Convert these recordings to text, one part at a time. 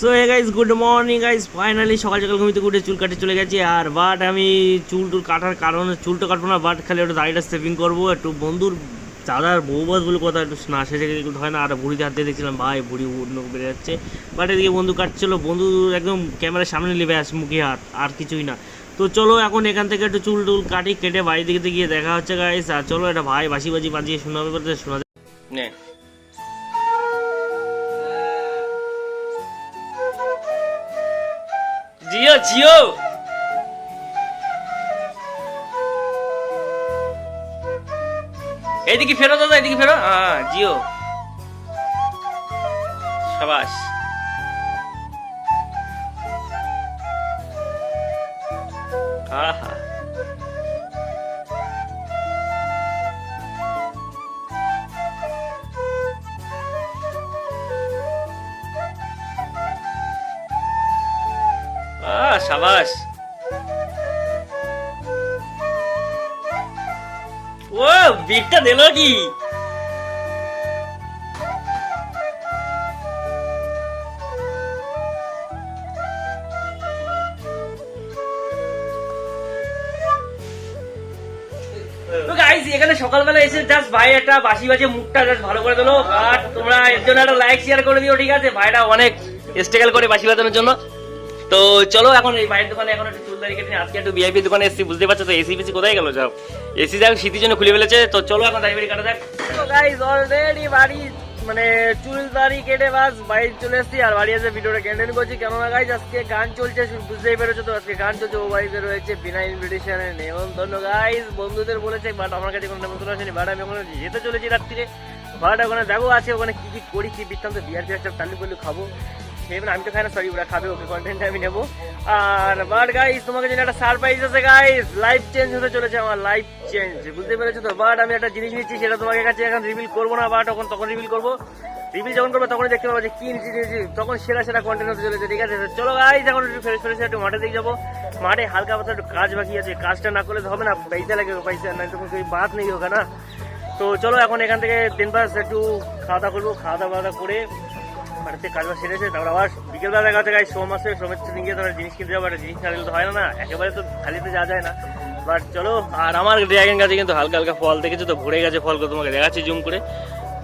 So hey guys good morning guys finally সকাল সকাল ঘুমিতে উঠে চুল কাটে চলে গেছি। আর বাট আমি চুল টুল কাটার কারণে চুলটা কাটবো না বাট খালি ওটা দাড়িটা সেভিং করব। একটু বন্ধুর দাদার বউ বাস বলে কথা একটু না সেজে গেলে হয় না। আর বুড়িতে হাত দিয়ে দেখছিলাম, ভাই, বুড়ি অন্য বেড়ে যাচ্ছে। বাট এদিকে বন্ধু কাটছিল, বন্ধু একদম ক্যামেরার সামনে নেবে আস, মুখে হাত, আর কিছুই না। তো চলো এখন এখান থেকে একটু চুল টুল কাটি, কেটে বাড়ি দিকে গিয়ে দেখা হচ্ছে গাইস আর চলো একটা ভাই বাসি বাজি বাজিয়ে শোনাবে শোনা নে। জিও। এদিকে ফেরো দাদা এদিকে ফেরো। হ্যাঁ জিও। সাবাস। আহা। সাবাস। ও বিটটা দিল কি? এখানে সকালবেলা এসে জাস্ট ভাই একটা বাসি বাজে মুখটা জাস্ট ভালো করে দিলো। আর তোমরা এর জন্য একটা লাইক শেয়ার করে দিও, ঠিক আছে? ভাইটা অনেক স্ট্রাগল করে বাসি বাজানোর জন্য। তো চলো এখন এই বাইরের দোকানে এখন একটু চুলদারি কেটে আজকে একটু ভিআইপি দোকানে এসেছি বুঝতে পারছ তো এসি ফেসি কোথায় গেল যাও। এসি যাক শীতের জন্য খুলে ফেলেছে, তো চলো এখন দাড়ি কাটা যাক। তো গাইস অলরেডি বাড়ি মানে চুল দাড়ি কেটে বাস বাড়ি চলে এসেছি, আর বাড়ি এসে ভিডিওটা কন্টেন্ট করছি। কেননা গাইস আজকে গান চলছে বুঝতেই পেরেছ তো, আজকে গান চলছে, ও বাড়িতে রয়েছে, বিনা ইনভিটেশনে নেমন্তন্ন। গাইস বন্ধুদের বলেছে বাট আমার কাছে কোনো নেমন্তন্ন আসেনি বাট আমি ওখানে যেতে চলেছি রাত্রিরে। বাট ওখানে দেখো আছে ওখানে কি কি করি, কি বৃত্তান্ত বিয়ার বিয়ার সব টালি করলে খাব। খেয়ে আমি তো খাই না সরি ওরা খাবে, ওকে কন্টেন্ট আমি নেব। আর বাট গাইস তোমাকে জন্য একটা সারপ্রাইজ আছে গাইস লাইফ চেঞ্জ হতে চলেছে আমার লাইফ চেঞ্জ বুঝতে পেরেছ তো? বাট আমি একটা জিনিস নিচ্ছি, সেটা তোমাকে কাছে এখন রিভিল করব না বা তখন তখন রিভিল করব। রিভিল যখন করব, তখনই দেখতে পাবো যে কি নিচে তখন সেরা সেরা কন্টেন্ট হতে চলেছে, ঠিক আছে? চলো গাইজ এখন একটু ফ্রেশ ফ্রেশ একটু মাঠে দিকে যাব। মাঠে হালকা পাতলা একটু কাজ বাকি আছে, কাজটা না করলে হবে না, পয়সা লাগে, পয়সা না তখন তুই বাদ নেই হোক না তো চলো এখন এখান থেকে দিন পাস একটু খাওয়া দাওয়া করব, খাওয়া দাওয়া করে বাড়িতে কাজ বাজ সেরেছে, তারপর আবার বিকেলবেলা দেখা যাচ্ছে সোম আসে সোমের সাথে গিয়ে তারপর জিনিস কিনতে যাব, একটা জিনিস না তো হয় না। না একেবারে তো খালিতে যাওয়া যায় না। বাট চলো, আর আমার ড্রাগন গাছে কিন্তু হালকা হালকা ফল দেখেছ তো? ভরে গেছে ফলগুলো তোমাকে দেখাচ্ছি জুম করে।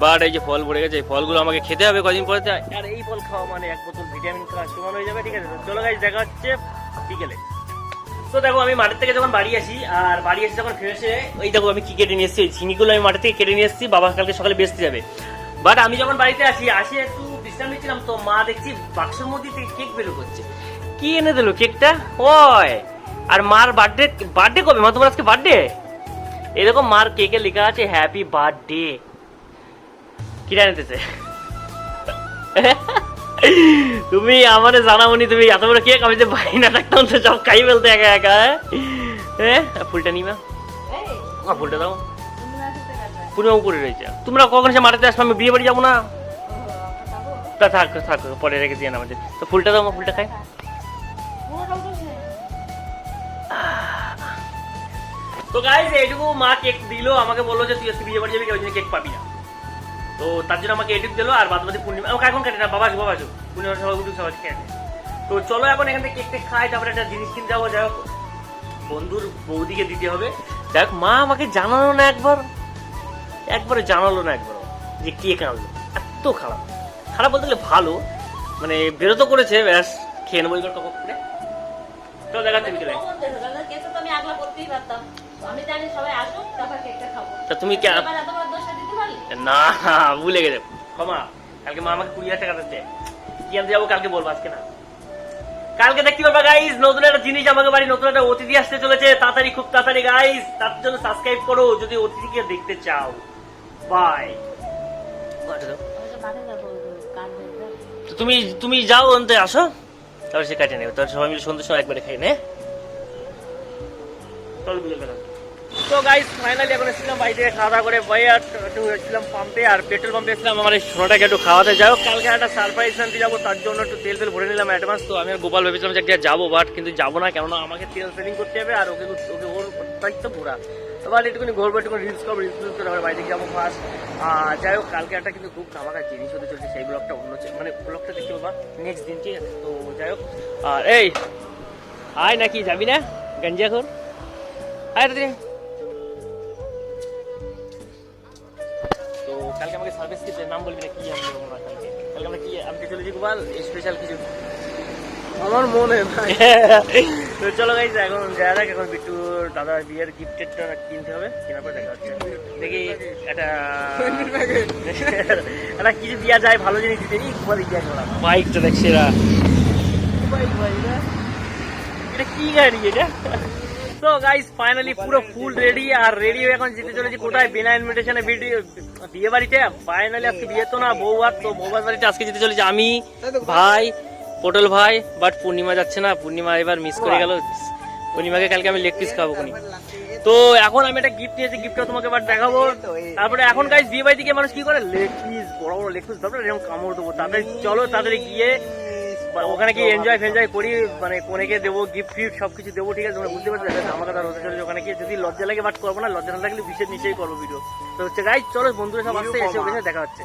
বাট এই যে ফল ভরে গেছে, এই ফলগুলো আমাকে খেতে হবে কদিন পরে। আর এই ফল খাওয়া মানে এক বোতল ভিটামিন খাওয়া সমান হয়ে যাবে, ঠিক আছে? তো চলো গাছ দেখা হচ্ছে বিকেলে। তো দেখো, আমি মাঠের থেকে যখন বাড়ি আসি, আর বাড়ি এসে যখন ফিরে এসে ওই দেখো, আমি কি কেটে নিয়ে এসেছি? ওই চিনিগুলো আমি মাঠে থেকে কেটে নিয়ে এসেছি, বাবা কালকে সকালে বেচতে যাবে। বাট আমি যখন বাড়িতে আসি আসি একটু বিশ্রাম নিচ্ছিলাম তো মা দেখছি বাক্সের মধ্যে থেকে কেক বের করছে। কি এনে দিল কেকটা? ওই আর মার বার্থডে বার্থডে কবে? মা তোমার আজকে বার্থডে এরকম মার কেকে লেখা আছে হ্যাপি বার্থডে কিরা এনেতেছে তুমি আমারে জানাওনি তুমি এত বড় কেক আমি যে ভাই না থাকতাম তো সব খাই ফেলতে একা একা হ্যাঁ? ফুলটা নিমা আমার ফুলটা দাও। পূর্ণিমা উপরে রয়েছে। তোমরা কখন সে মাঠেতে আসবে? আমি বিয়ে বাড়ি যাব না। তা থাক থাক, পরে রেখে দিয়ে আমাদের। তো ফুলটা দাও ফুলটা খাই। তো গাইজ এইটুকু মা কেক দিলো, আমাকে বলল যে তুই আজকে বিয়ে বাড়ি যাবি, কেউ কেক পাবি না। তো তার জন্য আমাকে এটুক দিলো, আর বাদ বাকি পূর্ণিমা আমাকে এখন কাটে না, বাবা আসো বাবা আসো পূর্ণিমা সবাই উঠুক সবাই খেয়ে তো চলো এখন এখান থেকে কেক টেক খাই, তারপরে একটা জিনিস কিনতে যাব, যাই হোক। বন্ধুর বৌদিকে দিতে হবে। যাই হোক মা আমাকে জানালো না একবার। একবারে জানালো না একবার যে কেক আনলো। এত খারাপ। খারাপ বলতে গেলে ভালো। মানে বেরোতো করেছে ব্যাস খেয়ে নেব এবার টপক করে। তো দেখাচ্ছে বিকেলে। তো তুমি কে না ভুলে গেছে ক্ষমা কালকে মা আমাকে কুড়ি হাজার টাকা দিচ্ছে কি আনতে যাব কালকে বলব আজকে না। কালকে দেখতে পারবা গাইস নতুন একটা জিনিস আমাকে বাড়ি নতুন একটা অতিথি আসতে চলেছে। তাড়াতাড়ি খুব তাড়াতাড়ি গাইস তার জন্য সাবস্ক্রাইব করো যদি অতিথিকে দেখতে চাও। বাই তুমি তুমি যাও অন্তে, আসো। তারপর সে কাটে নেবে। তারপর সবাই মিলে সন্ধ্যের সময় একবারে খাই নে। তো গাইস ফাইনালি এখন এসেছিলাম বাড়ি থেকে খাওয়া দাওয়া করে। ভাই আর একটু এসেছিলাম পাম্পে আর পেট্রোল পাম্পে এসেছিলাম। আমার এই সোনাটাকে একটু খাওয়াতে যাই কালকে একটা সারপ্রাইজ আনতে যাব, তার জন্য একটু তেল তেল ভরে নিলাম অ্যাডভান্স তো আমি গোপাল ভেবেছিলাম যে একদিন যাব বাট কিন্তু যাব না কেননা আমাকে তেল সেলিং করতে হবে আর ওকে ওকে ওর দায়িত্ব পুরা। এবার একটুখানি ঘুরবো, একটুখানি রিলস করব রিলস টিলস করে বাইরে যাব ফার্স্ট আর যাই হোক, কালকে একটা কিন্তু খুব ধামাকা জিনিস হতে চলছে, সেই ব্লগটা অন্য মানে ব্লগটা দেখতে পাবা নেক্সট দিন, ঠিক আছে? তো যাই হোক, আর এই, আয় নাকি, যাবি না? গঞ্জা খোর আয় রে তো কালকে আমাকে সার্ভিস কি নাম বলবি না, কি আমি কালকে? আমরা কি আমি তো চলেছি গোপাল স্পেশাল কিছু আমার মনে ভাই তো চলো গাইজ এখন যাওয়া দেখ এখন বিট্টু দাদার বিয়ের গিফটেরটা কিনতে হবে কেনার পরে দেখা হচ্ছে। দেখি একটা একটা কিছু দেওয়া যায় ভালো জিনিস দিতে এই গোপাল দিয়া গেলাম। বাইকটা দেখছি এরা বাইক ভাই এটা কি গাড়ি এটা? তো গাইস ফাইনালি পুরো ফুল রেডি আর রেডি হয়ে এখন যেতে চলেছি কোথায়? বিনা ইনভিটেশনে ভিডিও বিয়ে বাড়িতে ফাইনালি আজকে বিয়ে তো না বউ আর তো বউ বাড়িতে আজকে যেতে চলেছি আমি ভাই পটল ভাই বাট পূর্ণিমা যাচ্ছে না পূর্ণিমা এবার মিস করে গেল। পূর্ণিমাকে কালকে আমি লেগ পিস খাব কোনি তো। এখন আমি একটা গিফট নিয়েছি গিফটটা তোমাকে এবার দেখাবো। তারপরে এখন গাইস বিয়ে বাড়ি থেকে মানুষ কি করে? লেগ পিস বড় বড় লেগ পিস তারপরে এরকম কামড় দেবো। তাদের চলো তাদের গিয়ে ওখানে কি এনজয় ফেনজয় করি মানে কোনেকে দেবো গিফট ফিফট সবকিছু দেবো ঠিক আছে? তোমরা বুঝতে পারছ? এটা আমাকে তার হতে চলেছে ওখানে গিয়ে। যদি লজ্জা লাগে বাট করব না লজ্জা না লাগলে বিশেষ নিচেই করব ভিডিও তো হচ্ছে গাইজ চলো বন্ধুরা সব আসতে এসে ওখানে দেখা হচ্ছে।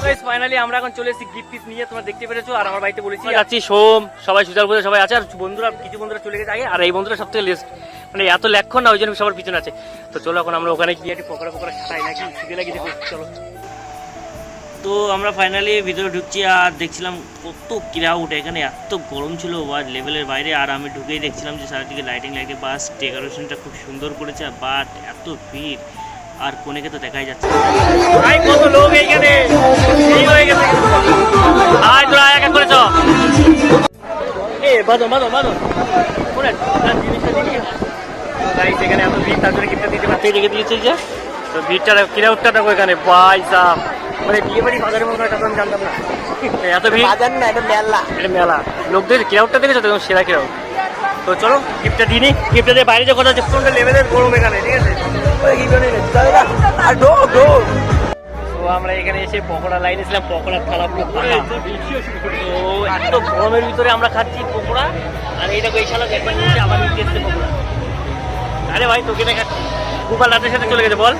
ফাইনালি আমরা এখন চলে এসেছি গিফট টিফট নিয়ে তোমরা দেখতে পেরেছ আর আমার বাড়িতে বলেছি যাচ্ছি সোম সবাই সুজার সবাই আছে আর বন্ধুরা কিছু বন্ধুরা চলে গেছে আগে আর এই বন্ধুরা সব থেকে লেস্ট মানে এত লেখখন না ওই জন্য সবার পিছনে আছে। তো চলো এখন আমরা ওখানে গিয়ে একটু পকোড়া পকোড়া খাই নাকি খিদে লাগে চলো। তো আমরা ফাইনালি ভিতরে ঢুকছি আর দেখছিলাম কত ক্রাউড এখানে এত গরম ছিল বা লেভেলের বাইরে আর আমি ঢুকেই দেখছিলাম যে চারিদিকে লাইটিং লাইটিং বাস ডেকোরেশনটা খুব সুন্দর করেছে বাট এত ভিড়। আর কোনেকে তো দেখাই যাচ্ছে। ভাই কত লোক এইখানে। এই হয়ে গেছে। আয় তোরা এক এক করে চ এ বাদন বাদন শোনেন আপনার জিনিসটা দিবি গাইস এখানে এত ভিড় তার জন্য গিফটটা দিতে পারতে রেখে দিয়েছে যে? তো ভিড়টা ক্রাউডটা দেখো এখানে। বাই সাহ মানে বিয়ে বাড়ি বাজারের মতো একটা আমি জানতাম না। এত ভিড়? বাজার না এটা মেলা। এটা মেলা। লোকদের ক্রাউডটা দেখেছ তো সেরা ক্রাউড তো চলো গিফটটা দিই নি। গিফটটা দিয়ে বাইরে যে কথা হচ্ছে প্রচণ্ড লেভেলের গরম এখানে ঠিক আছে? আমরা এখানে এসে পকোড়া লাইনে ছিলাম পকোড়া থালা পুরো ফাঁকা তো এত গরমের ভিতরে আমরা খাচ্ছি পকোড়া। আর এই দেখো এই শালা একবার নিচে আবার নিচে এসছে পকোড়া। আরে ভাই তোকে দেখাচ্ছি গোপাল রাতের সাথে চলে গেছে বল।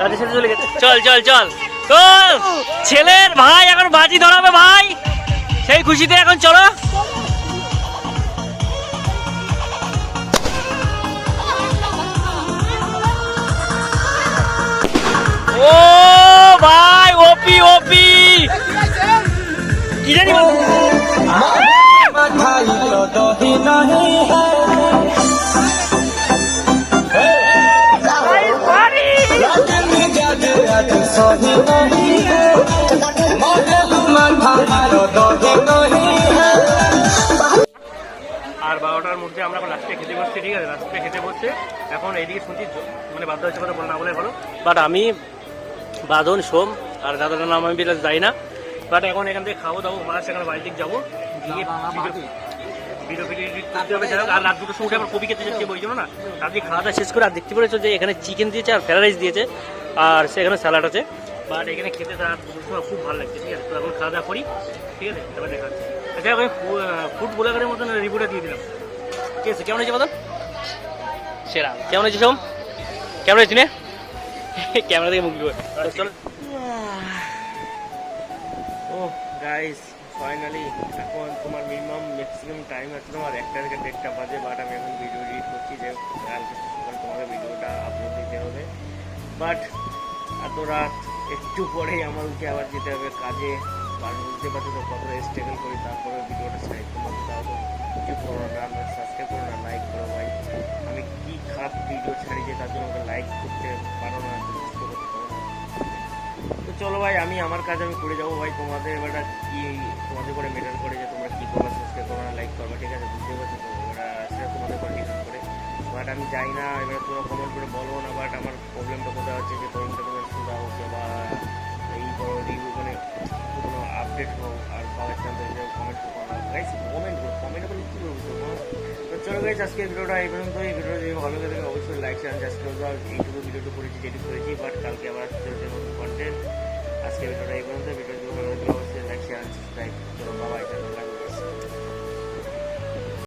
রাতের সাথে চলে গেছে। চল চল চল। তো ছেলের ভাই এখন বাজি ধরাবে ভাই। সেই খুশিতে এখন চলো। আর বারোটার মধ্যে আমরা লাস্টে খেতে বসছি, ঠিক আছে? লাস্টে খেতে বসছে এখন এইদিকে শুনছি মানে বাধ্য হচ্ছে কথা বলে না বলে বাট আমি বাঁধন সোম আর দাদার নাম আমি বেলা যাই না। বাট এখন এখান থেকে খাব দাবো মাছ এখানে বাড়ি দিকে যাব। গিয়ে ভিডিও- ভিডিও করতে হবে। আর রাত দুটোর সময় আবার কবি খেতে যাচ্ছি ওই জন্য না। রাত্রি খাওয়া দাওয়া শেষ করে আর দেখতে পেরেছ যে এখানে চিকেন দিয়েছে আর ফ্রাইড রাইস দিয়েছে আর সেখানে স্যালাড আছে। বাট এখানে খেতে তার দুটোর সময় খুব ভালো লাগছে ঠিক আছে? তো এখন খাওয়া দাওয়া করি ঠিক আছে? তারপর দেখা হচ্ছে। আচ্ছা আমি ফুড ব্লগারের মতন রিভিউটা দিয়ে দিলাম। ঠিক আছে কেমন হয়েছে বদন সেরা। কেমন হয়েছে সোম? কেমন হয়েছে নে ক্যামেরা থেকে মুখ দিয়ে চলো। গাইস ফাইনালি এখন তোমার মিনিমাম ম্যাক্সিমাম টাইম আছে তোমার। একটা থেকে দেড়টা বাজে বাট আমি এখন ভিডিও এডিট করছি, যে কালকে সকালে তোমাকে ভিডিওটা আপলোড দিতে হবে। বাট এত রাত, একটু পরেই উঠে আবার যেতে হবে কাজে। আর বুঝতে পারছ তো কতটা স্ট্রাগল করি, তারপরে ভিডিওটা সাইড তোমার তাও তো কিছু করো না সাবস্ক্রাইব করো না লাইক করো ভাই। আমি কী খারাপ ভিডিও ছাড়ি যে তার জন্য আমাকে লাইক করতে পারো না। চলো ভাই, আমি আমার কাজ আমি করে যাব ভাই। তোমাদের এবার কি, তোমাদের করে মেটার করে যে তোমরা কি করবা সাবস্ক্রাইব করো না লাইক করবা, ঠিক আছে? বুঝতে পারছ তো? এবার সেটা তোমাদের করে ডিপেন্ড করে। বাট আমি যাই না, এবার তোমরা কমেন্ট করে বলো না বাট আমার প্রবলেমটা কোথায় হচ্ছে, যে প্রবলেমটা তোমরা সুদা হচ্ছে বা এই করো রিভিউ মানে কোনো আপডেট হোক, আর পাওয়ার চান্স কমেন্ট করো না গাইস কমেন্ট করো কমেন্ট করে কী করব তো চলো গাইস আজকে ভিডিওটা এই পর্যন্ত। এই ভিডিও যদি ভালো লাগে অবশ্যই লাইক শেয়ার সাবস্ক্রাইব করো। এইটুকু ভিডিওটা করেছি, যেটুকু করেছি বাট কালকে আবার নতুন কন্টেন্ট আজকে ভিডিওটা এই পর্যন্ত ভিডিওটি ভালো লাগলে অবশ্যই লাইক শেয়ার সাবস্ক্রাইব করো। বাবাই